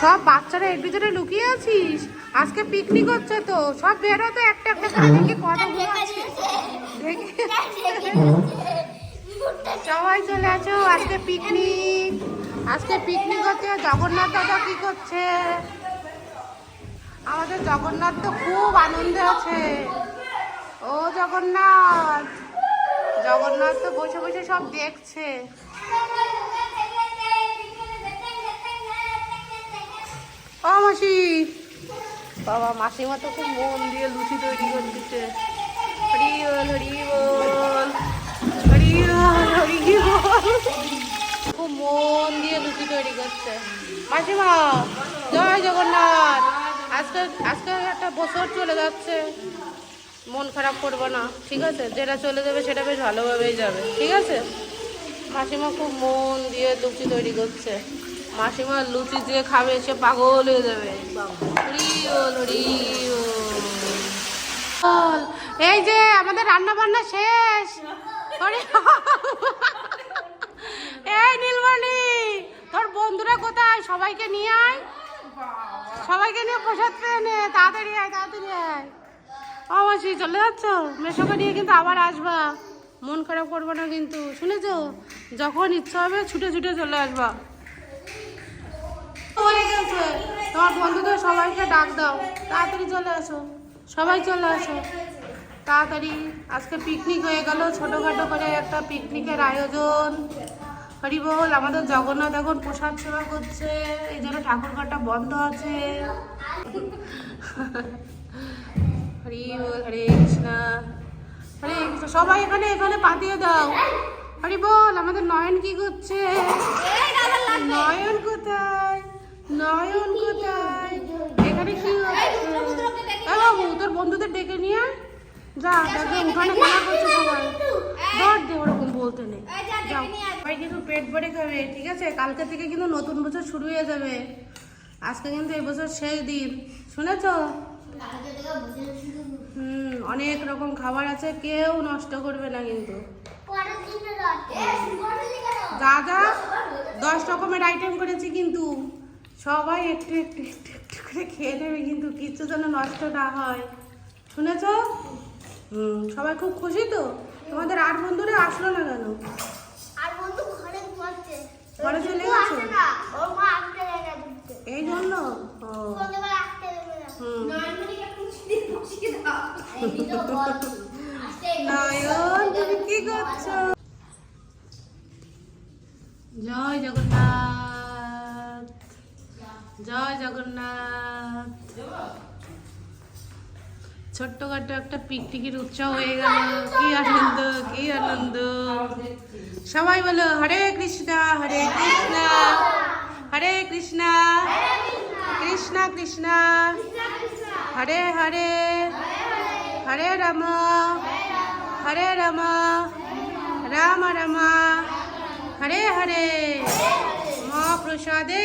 সব বাচ্চারা এর ভিতরে লুকিয়ে আছিস? আজকে পিকনিক হচ্ছে তো। সব বেরো তো একটা একটা করে দেখি কতগুলো আছে। সবাই চলে আছো আজকে পিকনিক আজকে পিকনিক হচ্ছে জগন্নাথ দাদা কি করছে? আমাদের জগন্নাথ তো খুব আনন্দে আছে। ও জগন্নাথ। জগন্নাথ তো বসে বসে সব দেখছে। ও মাসি। বাবা, মাসিমা তো খুব মন দিয়ে লুচি তৈরি করে দিচ্ছে হরি হরি বল, হরি খুব মন দিয়ে লুচি তৈরি করছে। মাসিমা, জয় জগন্নাথ। আজকে আজকে একটা বছর চলে যাচ্ছে। মন খারাপ করব না, ঠিক আছে? যেটা চলে যাবে সেটা বেশ ভালোভাবেই যাবে, ঠিক আছে? মাসিমা খুব মন দিয়ে লুচি তৈরি করছে। মাসিমা লুচি দিয়ে খাবে, সে পাগল হয়ে যাবে। এই যে আমাদের রান্না বান্না শেষ এই নীলমণি, তোর বন্ধুরা কোথায়? সবাইকে নিয়ে আয়। সবাইকে নিয়ে প্রসাদ পেয়ে নে, তাড়াতাড়ি আয় তাড়াতাড়ি আয়। অবশ্যই চলে যাচ্ছ? মেশোকে নিয়ে কিন্তু আবার আসবা। মন খারাপ করবে না কিন্তু, শুনেছো? যখন ইচ্ছা হবে ছুটে ছুটে চলে আসবা। হয়ে গেছে। তোমার বন্ধুদের সবাইকে ডাক দাও। তাড়াতাড়ি চলে আসো। সবাই চলে আসো। তাড়াতাড়ি। আজকে পিকনিক হয়ে গেল। ছোটোখাটো করে একটা পিকনিকের আয়োজন। হরিবল আমাদের জগন্নাথ এখন প্রসাদ সেবা করছে। এই জন্য ঠাকুরঘরটা বন্ধ আছে। হরি বল হরে কৃষ্ণ। হরে কৃষ্ণ। সবাই এখানে এখানে পাতিয়ে দাও। হরি বল আমাদের নয়ন কি করছে? নয়ন কোথায়? নয়ন কোথায়? এখানে কি বাবু তোর বন্ধুদের ডেকে নিয়ে। যা দেখে উঠানে খেলা করছে সবাই। ধর দে ওরকম বলতে নেই। সবাই কিন্তু পেট ভরে খাবে ঠিক আছে? কালকে থেকে কিন্তু নতুন বছর শুরু হয়ে যাবে। আজকে কিন্তু এই বছর শেষ দিন। শুনেছো? হুম অনেক রকম খাবার আছে কেউ নষ্ট করবে না কিন্তু। যা যা দশ রকমের আইটেম করেছি কিন্তু। সবাই একটু একটু একটু একটু করে খেয়ে নেবে কিন্তু কিছু যেন নষ্ট না হয়। শুনেছ? হুম সবাই খুব খুশি তো? তোমাদের আট বন্ধুরা আসলো না কেন? আর বন্ধু ঘরে ঘুমাচ্ছে। ঘরে চলে গেছে? ওর মা আটকে রেখে এই জন্য? ও। সন্ধ্যেবেলা আটকে দেবে না। হুম। নয়নমণিকে খুশি বসিয়ে দাও। এই তো বল। নয়ন তুমি কি করছ? জয় জগন্নাথ। জয় জগন্নাথ। ছোট্টখাটো একটা পিকনিকের উৎসব হয়ে গেল। কি আনন্দ কি আনন্দ। সবাই বলো, হরে কৃষ্ণ হরে কৃষ্ণ হরে কৃষ্ণ কৃষ্ণ কৃষ্ণ, হরে হরে হরে রাম হরে রাম রাম রাম, হরে হরে। মা প্রসাদে